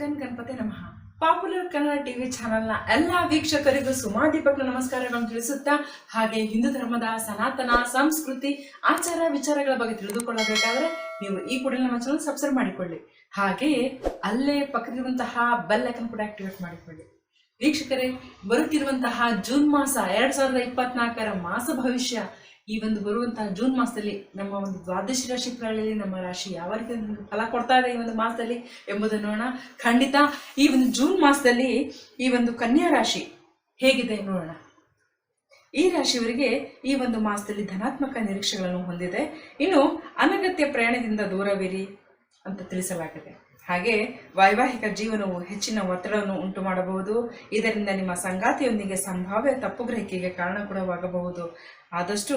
Gun Ganapati ನಮಃ. Popular Kannada TV ಚಾನೆಲ್ನ ಎಲ್ಲ ವೀಕ್ಷಕರಿಗೂ ಸುಮಾ ದೀಪಕ್ ನಮಸ್ಕಾರಗಳನ್ನು ತಿಳಿಸುತ್ತಾ, ಹಾಗೆ ಹಿಂದೂ ಧರ್ಮದ ಸನಾತನ, ಸಂಸ್ಕೃತಿ, ಆಚಾರ ವಿಚಾರಗಳ ಬಗ್ಗೆ ತಿಳಿದುಕೊಳ್ಳಬೇಕಾದ್ರೆ ನೀವು ಈ ಕೂಡಲೇ ನಮ್ಮ ಚಾನಲ್ ಸಬ್ಸ್ಕ್ರೈಬ್ ಮಾಡಿಕೊಳ್ಳಿ. ಹಾಗೆಯೇ ಅಲ್ಲೇ ಪಕ್ಕದಿರುವಂತಹ ಬೆಲ್ ಐಕನ್ ಕೂಡ ಆಕ್ಟಿವೇಟ್ ಮಾಡಿಕೊಳ್ಳಿ. ವೀಕ್ಷಕರೇ, ಬರುತ್ತಿರುವಂತಹ ಜೂನ್ ಮಾಸ, ಎರಡ್ ಸಾವಿರದ ಇಪ್ಪತ್ನಾಲ್ಕರ ಮಾಸ ಭವಿಷ್ಯ. ಈ ಒಂದು ಬರುವಂತಹ ಜೂನ್ ಮಾಸದಲ್ಲಿ ನಮ್ಮ ಒಂದು ದ್ವಾದಶಿ ರಾಶಿ ಫಲಗಳಲ್ಲಿ ನಮ್ಮ ರಾಶಿ ಯಾವ ರೀತಿ ಫಲ ಕೊಡ್ತಾ ಇದೆ ಈ ಒಂದು ಮಾಸದಲ್ಲಿ ಎಂಬುದನ್ನು ನೋಡೋಣ. ಖಂಡಿತ ಈ ಒಂದು ಜೂನ್ ಮಾಸದಲ್ಲಿ ಈ ಒಂದು ಕನ್ಯಾ ರಾಶಿ ಹೇಗಿದೆ ನೋಡೋಣ. ಈ ರಾಶಿಯವರಿಗೆ ಈ ಒಂದು ಮಾಸದಲ್ಲಿ ಧನಾತ್ಮಕ ನಿರೀಕ್ಷೆಗಳನ್ನು ಹೊಂದಿದೆ. ಇನ್ನು ಅನಗತ್ಯ ಪ್ರಯಾಣದಿಂದ ದೂರವಿರಿ ಅಂತ ತಿಳಿಸಲಾಗಿದೆ. ಹಾಗೆ ವೈವಾಹಿಕ ಜೀವನವು ಹೆಚ್ಚಿನ ಒತ್ತಡವನ್ನು ಉಂಟು ಮಾಡಬಹುದು. ಇದರಿಂದ ನಿಮ್ಮ ಸಂಗಾತಿಯೊಂದಿಗೆ ಸಂಭಾವ್ಯ ತಪ್ಪು ಗ್ರಹಿಕೆಗೆ ಕಾರಣ ಕೂಡವಾಗಬಹುದು ಆದಷ್ಟು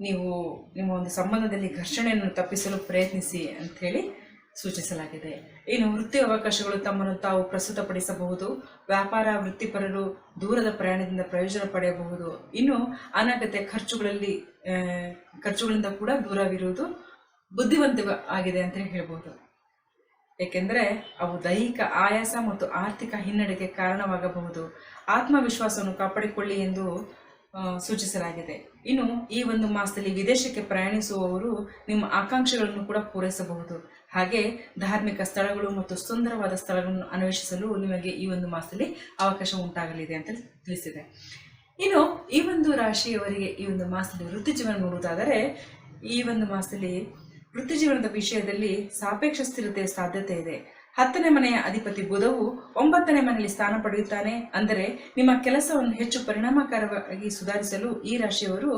ನೀವು ನಿಮ್ಮ ಒಂದು ಸಂಬಂಧದಲ್ಲಿ ಘರ್ಷಣೆಯನ್ನು ತಪ್ಪಿಸಲು ಪ್ರಯತ್ನಿಸಿ ಅಂಥೇಳಿ ಸೂಚಿಸಲಾಗಿದೆ. ಇನ್ನು ವೃತ್ತಿ ಅವಕಾಶಗಳು ತಮ್ಮನ್ನು ತಾವು ಪ್ರಸ್ತುತಪಡಿಸಬಹುದು. ವ್ಯಾಪಾರ, ವೃತ್ತಿಪರರು ದೂರದ ಪ್ರಯಾಣದಿಂದ ಪ್ರಯೋಜನ ಪಡೆಯಬಹುದು. ಇನ್ನು ಅನಗತ್ಯ ಖರ್ಚುಗಳಲ್ಲಿ ಖರ್ಚುಗಳಿಂದ ಕೂಡ ದೂರವಿರುವುದು ಬುದ್ಧಿವಂತ ಆಗಿದೆ ಅಂತ ಹೇಳ್ಬೋದು ಏಕೆಂದರೆ ಅವು ದೈಹಿಕ ಆಯಾಸ ಮತ್ತು ಆರ್ಥಿಕ ಹಿನ್ನಡೆಗೆ ಕಾರಣವಾಗಬಹುದು. ಆತ್ಮವಿಶ್ವಾಸವನ್ನು ಕಾಪಾಡಿಕೊಳ್ಳಿ ಎಂದು ಸೂಚಿಸಲಾಗಿದೆ. ಇನ್ನು ಈ ಒಂದು ಮಾಸದಲ್ಲಿ ವಿದೇಶಕ್ಕೆ ಪ್ರಯಾಣಿಸುವವರು ನಿಮ್ಮ ಆಕಾಂಕ್ಷೆಗಳನ್ನು ಕೂಡ ಪೂರೈಸಬಹುದು. ಹಾಗೆ ಧಾರ್ಮಿಕ ಸ್ಥಳಗಳು ಮತ್ತು ಸುಂದರವಾದ ಸ್ಥಳಗಳನ್ನು ಅನ್ವೇಷಿಸಲು ನಿಮಗೆ ಈ ಒಂದು ಮಾಸದಲ್ಲಿ ಅವಕಾಶ ಉಂಟಾಗಲಿದೆ ಅಂತ ತಿಳಿಸಿದೆ. ಇನ್ನು ಈ ಒಂದು ರಾಶಿಯವರಿಗೆ ಈ ಒಂದು ಮಾಸದಲ್ಲಿ ವೃತ್ತಿ ಜೀವನ ನೋಡುವುದಾದರೆ ಈ ಒಂದು ಮಾಸದಲ್ಲಿ ವೃತ್ತಿ ಜೀವನದ ವಿಷಯದಲ್ಲಿ ಸಾಪೇಕ್ಷ ಸ್ಥಿರತೆಯ ಸಾಧ್ಯತೆ ಇದೆ. ಹತ್ತನೇ ಮನೆಯ ಅಧಿಪತಿ ಬುಧವು ಒಂಬತ್ತನೇ ಮನೆಯಲ್ಲಿ ಸ್ಥಾನ ಪಡೆಯುತ್ತಾನೆ ಅಂದರೆ ನಿಮ್ಮ ಕೆಲಸವನ್ನು ಹೆಚ್ಚು ಪರಿಣಾಮಕಾರವಾಗಿ ಸುಧಾರಿಸಲು ಈ ರಾಶಿಯವರು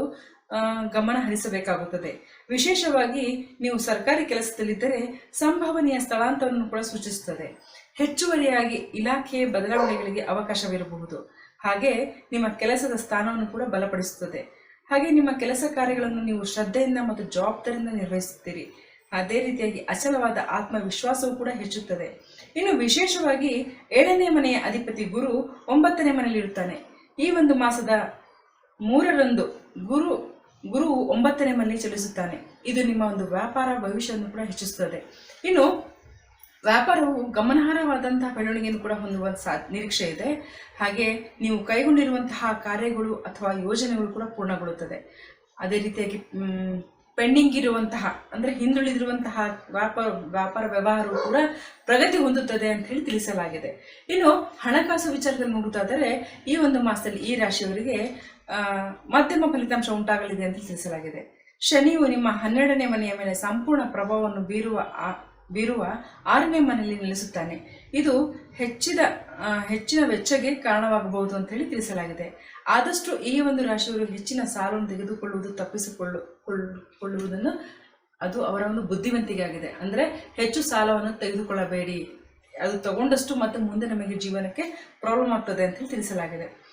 ಗಮನ ಹರಿಸಬೇಕಾಗುತ್ತದೆ. ವಿಶೇಷವಾಗಿ ನೀವು ಸರ್ಕಾರಿ ಕೆಲಸದಲ್ಲಿದ್ದರೆ ಸಂಭವನೀಯ ಸ್ಥಳಾಂತರವನ್ನು ಕೂಡ ಸೂಚಿಸುತ್ತದೆ. ಹೆಚ್ಚುವರಿಯಾಗಿ ಇಲಾಖೆಯ ಬದಲಾವಣೆಗಳಿಗೆ ಅವಕಾಶವಿರಬಹುದು. ಹಾಗೆ ನಿಮ್ಮ ಕೆಲಸದ ಸ್ಥಾನವನ್ನು ಕೂಡ ಬಲಪಡಿಸುತ್ತದೆ. ಹಾಗೆ ನಿಮ್ಮ ಕೆಲಸ ಕಾರ್ಯಗಳನ್ನು ನೀವು ಶ್ರದ್ಧೆಯಿಂದ ಮತ್ತು ಜವಾಬ್ದಾರಿಯಿಂದ ನಿರ್ವಹಿಸುತ್ತೀರಿ. ಅದೇ ರೀತಿಯಾಗಿ ಅಚಲವಾದ ಆತ್ಮವಿಶ್ವಾಸವೂ ಕೂಡ ಹೆಚ್ಚುತ್ತದೆ. ಇನ್ನು ವಿಶೇಷವಾಗಿ ಏಳನೇ ಮನೆಯ ಅಧಿಪತಿ ಗುರು ಒಂಬತ್ತನೇ ಮನೆಯಲ್ಲಿ ಇರುತ್ತಾನೆ. ಈ ಒಂದು ಮಾಸದ ಮೂರರಂದು ಗುರು ಗುರು ಒಂಬತ್ತನೇ ಮನೆಯಲ್ಲಿ ಚಲಿಸುತ್ತಾನೆ. ಇದು ನಿಮ್ಮ ಒಂದು ವ್ಯಾಪಾರ ಭವಿಷ್ಯವನ್ನು ಕೂಡ ಹೆಚ್ಚಿಸುತ್ತದೆ. ಇನ್ನು ವ್ಯಾಪಾರವು ಗಮನಾರ್ಹವಾದಂತಹ ಬೆಳವಣಿಗೆಯನ್ನು ಕೂಡ ಹೊಂದುವ ಸಾ, ನಿರೀಕ್ಷೆ ಇದೆ. ಹಾಗೆ ನೀವು ಕೈಗೊಂಡಿರುವಂತಹ ಕಾರ್ಯಗಳು ಅಥವಾ ಯೋಜನೆಗಳು ಕೂಡ ಪೂರ್ಣಗೊಳ್ಳುತ್ತದೆ. ಅದೇ ರೀತಿಯಾಗಿ ಪೆಂಡಿಂಗ್ ಇರುವಂತಹ, ಅಂದರೆ ಹಿಂದುಳಿದಿರುವಂತಹ ವ್ಯಾಪಾರ ವ್ಯಾಪಾರ ವ್ಯವಹಾರವು ಕೂಡ ಪ್ರಗತಿ ಹೊಂದುತ್ತದೆ ಅಂತ ಹೇಳಿ ತಿಳಿಸಲಾಗಿದೆ. ಇನ್ನು ಹಣಕಾಸು ವಿಚಾರದಲ್ಲಿ ನೋಡುವುದಾದರೆ, ಈ ಒಂದು ಮಾಸದಲ್ಲಿ ಈ ರಾಶಿಯವರಿಗೆ ಮಧ್ಯಮ ಫಲಿತಾಂಶ ಉಂಟಾಗಲಿದೆ ಅಂತ ತಿಳಿಸಲಾಗಿದೆ. ಶನಿಯು ನಿಮ್ಮ ಹನ್ನೆರಡನೇ ಮನೆಯ ಮೇಲೆ ಸಂಪೂರ್ಣ ಪ್ರಭಾವವನ್ನು ಬೀರುವ ಬೀರುವ ಆರನೇ ಮನೆಯಲ್ಲಿ ನೆಲೆಸುತ್ತಾನೆ. ಇದು ಹೆಚ್ಚಿದ ಹೆಚ್ಚಿನ ವೆಚ್ಚಗೆ ಕಾರಣವಾಗಬಹುದು ಅಂತ ಹೇಳಿ ತಿಳಿಸಲಾಗಿದೆ. ಆದಷ್ಟು ಈ ಒಂದು ರಾಶಿಯವರು ಹೆಚ್ಚಿನ ಸಾಲವನ್ನು ತೆಗೆದುಕೊಳ್ಳುವುದು ತಪ್ಪಿಸಿಕೊಳ್ಳು ಕೊಳ್ಳು- ಕೊಳ್ಳುವುದನ್ನು ಅದು ಅವರ ಒಂದು ಬುದ್ಧಿವಂತಿಕೆ ಆಗಿದೆ. ಅಂದರೆ ಹೆಚ್ಚು ಸಾಲವನ್ನು ತೆಗೆದುಕೊಳ್ಳಬೇಡಿ. ಅದು ತಗೊಂಡಷ್ಟು ಮತ್ತೆ ಮುಂದೆ ನಮಗೆ ಜೀವನಕ್ಕೆ ಪ್ರಾಬ್ಲಮ್ ಆಗ್ತದೆ ಅಂತ ತಿಳಿಸಲಾಗಿದೆ.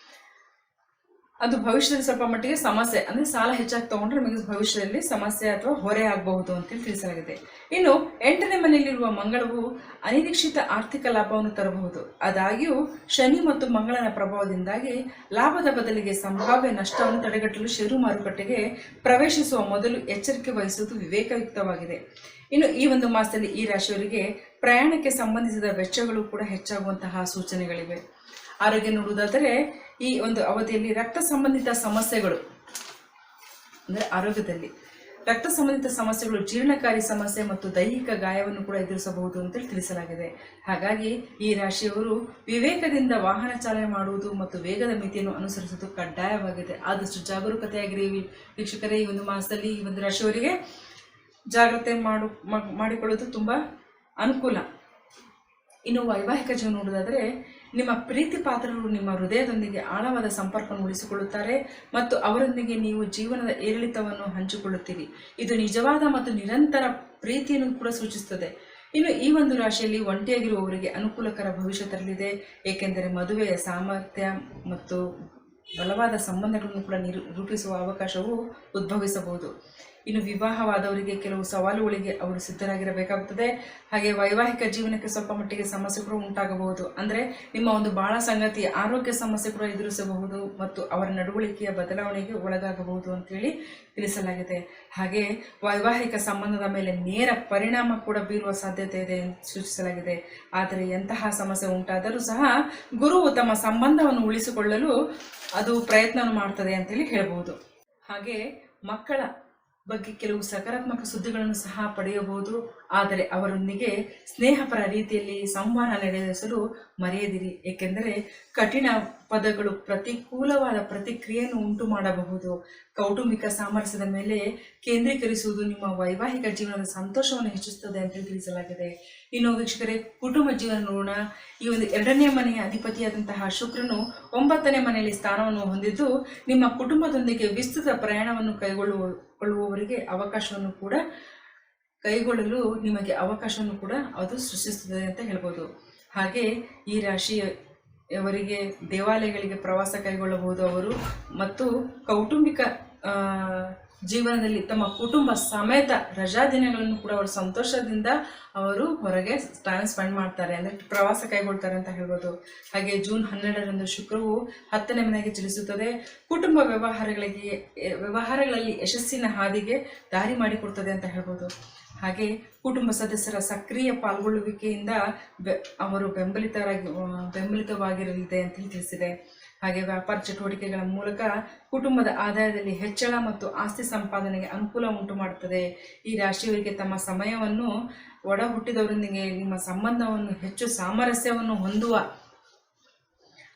ಅದು ಭವಿಷ್ಯದಲ್ಲಿ ಸ್ವಲ್ಪ ಮಟ್ಟಿಗೆ ಸಮಸ್ಯೆ, ಅಂದ್ರೆ ಸಾಲ ಹೆಚ್ಚಾಗಿ ತಗೊಂಡ್ರೆ ನಮಗೆ ಭವಿಷ್ಯದಲ್ಲಿ ಸಮಸ್ಯೆ ಅಥವಾ ಹೊರೆ ಆಗಬಹುದು ಅಂತೇಳಿ ತಿಳಿಸಲಾಗಿದೆ. ಇನ್ನು ಎಂಟನೇ ಮನೆಯಲ್ಲಿರುವ ಮಂಗಳವು ಅನಿರೀಕ್ಷಿತ ಆರ್ಥಿಕ ಲಾಭವನ್ನು ತರಬಹುದು. ಆದಾಗ್ಯೂ ಶನಿ ಮತ್ತು ಮಂಗಳನ ಪ್ರಭಾವದಿಂದಾಗಿ ಲಾಭದ ಬದಲಿಗೆ ಸಂಭಾವ್ಯ ನಷ್ಟವನ್ನು ತಡೆಗಟ್ಟಲು ಷೇರು ಮಾರುಕಟ್ಟೆಗೆ ಪ್ರವೇಶಿಸುವ ಮೊದಲು ಎಚ್ಚರಿಕೆ ವಹಿಸುವುದು ವಿವೇಕಯುಕ್ತವಾಗಿದೆ. ಇನ್ನು ಈ ಒಂದು ಮಾಸದಲ್ಲಿ ಈ ರಾಶಿಯವರಿಗೆ ಪ್ರಯಾಣಕ್ಕೆ ಸಂಬಂಧಿಸಿದ ವೆಚ್ಚಗಳು ಕೂಡ ಹೆಚ್ಚಾಗುವಂತಹ ಸೂಚನೆಗಳಿವೆ. ಆರೋಗ್ಯ ನೋಡುವುದಾದರೆ ಈ ಒಂದು ಅವಧಿಯಲ್ಲಿ ರಕ್ತ ಸಂಬಂಧಿತ ಸಮಸ್ಯೆಗಳು, ಅಂದರೆ ಆರೋಗ್ಯದಲ್ಲಿ ರಕ್ತ ಸಂಬಂಧಿತ ಸಮಸ್ಯೆಗಳು, ಜೀರ್ಣಕಾರಿ ಸಮಸ್ಯೆ ಮತ್ತು ದೈಹಿಕ ಗಾಯವನ್ನು ಕೂಡ ಎದುರಿಸಬಹುದು ಅಂತೇಳಿ ತಿಳಿಸಲಾಗಿದೆ. ಹಾಗಾಗಿ ಈ ರಾಶಿಯವರು ವಿವೇಕದಿಂದ ವಾಹನ ಚಾಲನೆ ಮಾಡುವುದು ಮತ್ತು ವೇಗದ ಮಿತಿಯನ್ನು ಅನುಸರಿಸುವುದು ಕಡ್ಡಾಯವಾಗಿದೆ. ಆದಷ್ಟು ಜಾಗರೂಕತೆಯಾಗಿರಿ ವೀಕ್ಷಕರೇ, ಈ ಒಂದು ಮಾಸದಲ್ಲಿ ಈ ಒಂದು ರಾಶಿಯವರಿಗೆ ಜಾಗ್ರತೆ ಮಾಡು ಮಾಡಿಕೊಳ್ಳೋದು ತುಂಬ ಅನುಕೂಲ. ಇನ್ನು ವೈವಾಹಿಕ ಜೀವನ ನೋಡುವುದಾದರೆ ನಿಮ್ಮ ಪ್ರೀತಿ ಪಾತ್ರರು ನಿಮ್ಮ ಹೃದಯದೊಂದಿಗೆ ಆಳವಾದ ಸಂಪರ್ಕವನ್ನು ಉಳಿಸಿಕೊಳ್ಳುತ್ತಾರೆ ಮತ್ತು ಅವರೊಂದಿಗೆ ನೀವು ಜೀವನದ ಏರಿಳಿತವನ್ನು ಹಂಚಿಕೊಳ್ಳುತ್ತೀರಿ. ಇದು ನಿಜವಾದ ಮತ್ತು ನಿರಂತರ ಪ್ರೀತಿಯನ್ನು ಕೂಡ ಸೂಚಿಸುತ್ತದೆ. ಇನ್ನು ಈ ಒಂದು ರಾಶಿಯಲ್ಲಿ ಒಂಟಿಯಾಗಿರುವವರಿಗೆ ಅನುಕೂಲಕರ ಭವಿಷ್ಯ ತರಲಿದೆ. ಏಕೆಂದರೆ ಮದುವೆಯ ಸಾಮರ್ಥ್ಯ ಮತ್ತು ಬಲವಾದ ಸಂಬಂಧಗಳನ್ನು ಕೂಡ ನಿರು ರೂಪಿಸುವ ಅವಕಾಶವು ಉದ್ಭವಿಸಬಹುದು. ಇನ್ನು ವಿವಾಹವಾದವರಿಗೆ ಕೆಲವು ಸವಾಲುಗಳಿಗೆ ಅವರು ಸಿದ್ಧರಾಗಿರಬೇಕಾಗುತ್ತದೆ. ಹಾಗೆ ವೈವಾಹಿಕ ಜೀವನಕ್ಕೆ ಸ್ವಲ್ಪ ಮಟ್ಟಿಗೆ ಸಮಸ್ಯೆಗಳು ಉಂಟಾಗಬಹುದು. ಅಂದರೆ ನಿಮ್ಮ ಒಂದು ಬಾಳ ಸಂಗತಿ ಆರೋಗ್ಯ ಸಮಸ್ಯೆಗಳು ಎದುರಿಸಬಹುದು ಮತ್ತು ಅವರ ನಡವಳಿಕೆಯ ಬದಲಾವಣೆಗೆ ಒಳಗಾಗಬಹುದು ಅಂತೇಳಿ ತಿಳಿಸಲಾಗಿದೆ. ಹಾಗೆ ವೈವಾಹಿಕ ಸಂಬಂಧದ ಮೇಲೆ ನೇರ ಪರಿಣಾಮ ಕೂಡ ಬೀರುವ ಸಾಧ್ಯತೆ ಇದೆ ಎಂದು ಸೂಚಿಸಲಾಗಿದೆ. ಆದರೆ ಎಂತಹ ಸಮಸ್ಯೆ ಉಂಟಾದರೂ ಸಹ ಗುರುವು ತಮ್ಮ ಸಂಬಂಧವನ್ನು ಉಳಿಸಿಕೊಳ್ಳಲು ಅದು ಪ್ರಯತ್ನವನ್ನು ಮಾಡ್ತದೆ ಅಂತೇಳಿ ಹೇಳ್ಬೋದು ಹಾಗೆ ಮಕ್ಕಳ ಬಗ್ಗೆ ಕೆಲವು ಸಕಾರಾತ್ಮಕ ಸುದ್ದಿಗಳನ್ನು ಸಹ ಪಡೆಯಬಹುದು. ಆದರೆ ಅವರೊಂದಿಗೆ ಸ್ನೇಹಪರ ರೀತಿಯಲ್ಲಿ ಸಂವಹನ ನಡೆಸಲು ಮರೆಯದಿರಿ. ಏಕೆಂದರೆ ಕಠಿಣ ಪದಗಳು ಪ್ರತಿಕೂಲವಾದ ಪ್ರತಿಕ್ರಿಯೆಯನ್ನು ಉಂಟು ಮಾಡಬಹುದು. ಕೌಟುಂಬಿಕ ಸಾಮರಸ್ಯದ ಮೇಲೆ ಕೇಂದ್ರೀಕರಿಸುವುದು ನಿಮ್ಮ ವೈವಾಹಿಕ ಜೀವನದ ಸಂತೋಷವನ್ನು ಹೆಚ್ಚಿಸುತ್ತದೆ ಅಂತ ತಿಳಿಸಲಾಗಿದೆ. ಇನ್ನು ವೀಕ್ಷಕರೇ, ಕುಟುಂಬ ಜೀವನ ನೋಡೋಣ. ಈ ಒಂದು ಎರಡನೇ ಮನೆಯ ಅಧಿಪತಿಯಾದಂತಹ ಶುಕ್ರನು ಒಂಬತ್ತನೇ ಮನೆಯಲ್ಲಿ ಸ್ಥಾನವನ್ನು ಹೊಂದಿದ್ದು, ನಿಮ್ಮ ಕುಟುಂಬದೊಂದಿಗೆ ವಿಸ್ತೃತ ಪ್ರಯಾಣವನ್ನು ಕೈಗೊಳ್ಳುವ ಕೊಳ್ಳುವವರಿಗೆ ಅವಕಾಶವನ್ನು ಕೂಡ ಕೈಗೊಳ್ಳಲು ನಿಮಗೆ ಅವಕಾಶವನ್ನು ಕೂಡ ಅದು ಸೃಷ್ಟಿಸುತ್ತದೆ ಅಂತ ಹೇಳ್ಬೋದು. ಹಾಗೆ ಈ ರಾಶಿಯವರಿಗೆ ದೇವಾಲಯಗಳಿಗೆ ಪ್ರವಾಸ ಕೈಗೊಳ್ಳಬಹುದು ಅವರು. ಮತ್ತು ಕೌಟುಂಬಿಕ ಜೀವನದಲ್ಲಿ ತಮ್ಮ ಕುಟುಂಬ ಸಮೇತ ರಜಾ ದಿನಗಳನ್ನು ಕೂಡ ಅವರು ಸಂತೋಷದಿಂದ ಅವರು ಹೊರಗೆ ಟೈಮ್ ಸ್ಪೆಂಡ್ ಮಾಡ್ತಾರೆ. ಅಂದರೆ ಪ್ರವಾಸ ಕೈಗೊಳ್ತಾರೆ ಅಂತ ಹೇಳ್ಬೋದು. ಹಾಗೆ ಜೂನ್ ಹನ್ನೆರಡರಂದು ಶುಕ್ರವು ಹತ್ತನೇ ಮನೆಗೆ ಚಲಿಸುತ್ತದೆ. ಕುಟುಂಬ ವ್ಯವಹಾರಗಳಿಗೆ, ವ್ಯವಹಾರಗಳಲ್ಲಿ ಯಶಸ್ಸಿನ ಹಾದಿಗೆ ದಾರಿ ಮಾಡಿಕೊಡ್ತದೆ ಅಂತ ಹೇಳ್ಬೋದು. ಹಾಗೆ ಕುಟುಂಬ ಸದಸ್ಯರ ಸಕ್ರಿಯ ಪಾಲ್ಗೊಳ್ಳುವಿಕೆಯಿಂದ ಅವರು ಬೆಂಬಲಿತರಾಗಿ ಬೆಂಬಲಿತವಾಗಿರಲಿದೆ ಅಂತ ತಿಳಿಸಿದೆ. ಹಾಗೆ ವ್ಯಾಪಾರ ಚಟುವಟಿಕೆಗಳ ಮೂಲಕ ಕುಟುಂಬದ ಆದಾಯದಲ್ಲಿ ಹೆಚ್ಚಳ ಮತ್ತು ಆಸ್ತಿ ಸಂಪಾದನೆಗೆ ಅನುಕೂಲ ಉಂಟು ಮಾಡುತ್ತದೆ ಈ ರಾಶಿಯವರಿಗೆ ತಮ್ಮ ಸಮಯವನ್ನು ಒಡ ಹುಟ್ಟಿದವರೊಂದಿಗೆ ನಿಮ್ಮ ಸಂಬಂಧವನ್ನು ಹೆಚ್ಚು ಸಾಮರಸ್ಯವನ್ನು ಹೊಂದುವ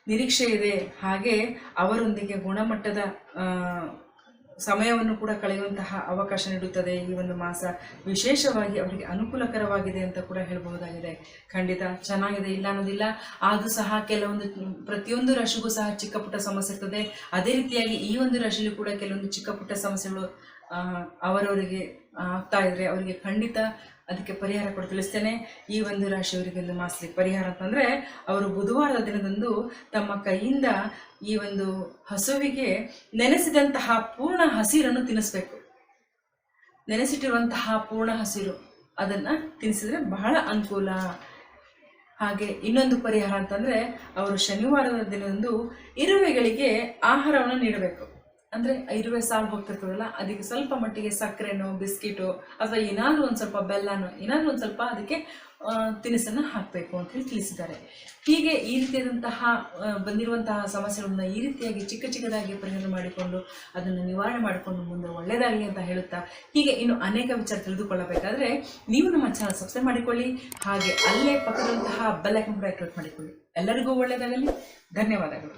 ನಿರೀಕ್ಷೆ ಇದೆ ಹಾಗೆ ಅವರೊಂದಿಗೆ ಗುಣಮಟ್ಟದ ಸಮಯವನ್ನು ಕೂಡ ಕಳೆಯುವಂತಹ ಅವಕಾಶ ನೀಡುತ್ತದೆ. ಈ ಒಂದು ಮಾಸ ವಿಶೇಷವಾಗಿ ಅವರಿಗೆ ಅನುಕೂಲಕರವಾಗಿದೆ ಅಂತ ಕೂಡ ಹೇಳಬಹುದಾಗಿದೆ. ಖಂಡಿತ ಚೆನ್ನಾಗಿದೆ, ಇಲ್ಲ ಅನ್ನೋದಿಲ್ಲ. ಆದರೂ ಸಹ ಕೆಲವೊಂದು ಪ್ರತಿಯೊಂದು ರಾಶಿಗೂ ಸಹ ಚಿಕ್ಕ ಪುಟ್ಟ ಸಮಸ್ಯೆ ಇರ್ತದೆ. ಅದೇ ರೀತಿಯಾಗಿ ಈ ಒಂದು ರಾಶಿಯಲ್ಲೂ ಕೂಡ ಕೆಲವೊಂದು ಚಿಕ್ಕ ಪುಟ್ಟ ಸಮಸ್ಯೆಗಳು ಅವರವರಿಗೆ ಆಗ್ತಾ ಇದ್ರೆ ಅವರಿಗೆ ಖಂಡಿತ ಅದಕ್ಕೆ ಪರಿಹಾರ ಕೂಡ ತಿಳಿಸ್ತೇನೆ. ಈ ಒಂದು ರಾಶಿಯವರಿಗೆಲ್ಲ ಮಾಸಲಿ ಪರಿಹಾರ ಅಂತಂದರೆ, ಅವರು ಬುಧವಾರದ ದಿನದಂದು ತಮ್ಮ ಕೈಯಿಂದ ಈ ಒಂದು ಹಸುವಿಗೆ ನೆನೆಸಿದಂತಹ ಪೂರ್ಣ ಹಸಿರನ್ನು ತಿನ್ನಿಸ್ಬೇಕು. ನೆನೆಸಿಟ್ಟಿರುವಂತಹ ಪೂರ್ಣ ಹಸಿರು, ಅದನ್ನು ತಿನ್ನಿಸಿದ್ರೆ ಬಹಳ ಅನುಕೂಲ. ಹಾಗೆ ಇನ್ನೊಂದು ಪರಿಹಾರ ಅಂತಂದರೆ, ಅವರು ಶನಿವಾರದ ದಿನದಂದು ಇರುವೆಗಳಿಗೆ ಆಹಾರವನ್ನು ನೀಡಬೇಕು. ಅಂದರೆ ಇರುವೆ ಸಾಲು ಹೋಗ್ತಿರ್ತದಲ್ಲ, ಅದಕ್ಕೆ ಸ್ವಲ್ಪ ಮಟ್ಟಿಗೆ ಸಕ್ಕರೆನೋ, ಬಿಸ್ಕಿಟು ಅಥವಾ ಏನಾದರೂ ಒಂದು ಸ್ವಲ್ಪ ಬೆಲ್ಲನೋ, ಏನಾದರೂ ಒಂದು ಸ್ವಲ್ಪ ಅದಕ್ಕೆ ತಿನಿಸನ್ನು ಹಾಕಬೇಕು ಅಂತ ಹೇಳಿ ತಿಳಿಸಿದ್ದಾರೆ. ಹೀಗೆ ಈ ರೀತಿಯಾದಂತಹ ಬಂದಿರುವಂತಹ ಸಮಸ್ಯೆಗಳನ್ನ ಈ ರೀತಿಯಾಗಿ ಚಿಕ್ಕ ಚಿಕ್ಕದಾಗಿ ಪರಿಹಾರ ಮಾಡಿಕೊಂಡು ಅದನ್ನು ನಿವಾರಣೆ ಮಾಡಿಕೊಂಡು ಮುಂದೆ ಒಳ್ಳೆಯದಾಗಲಿ ಅಂತ ಹೇಳುತ್ತಾ, ಹೀಗೆ ಇನ್ನು ಅನೇಕ ವಿಚಾರ ತಿಳಿದುಕೊಳ್ಳಬೇಕಾದ್ರೆ ನೀವು ನಮ್ಮ ಚಾನಲ್ ಸಬ್ಸ್ಕ್ರೈಬ್ ಮಾಡಿಕೊಳ್ಳಿ, ಹಾಗೆ ಅಲ್ಲೇ ಪಕ್ಕದಂತಹ ಬೆಲ್ ಐಕನ್ ಕೂಡ ಕ್ಲಿಕ್ ಮಾಡಿಕೊಳ್ಳಿ. ಎಲ್ಲರಿಗೂ ಒಳ್ಳೆಯದಾಗಲಿ ಧನ್ಯವಾದಗಳು.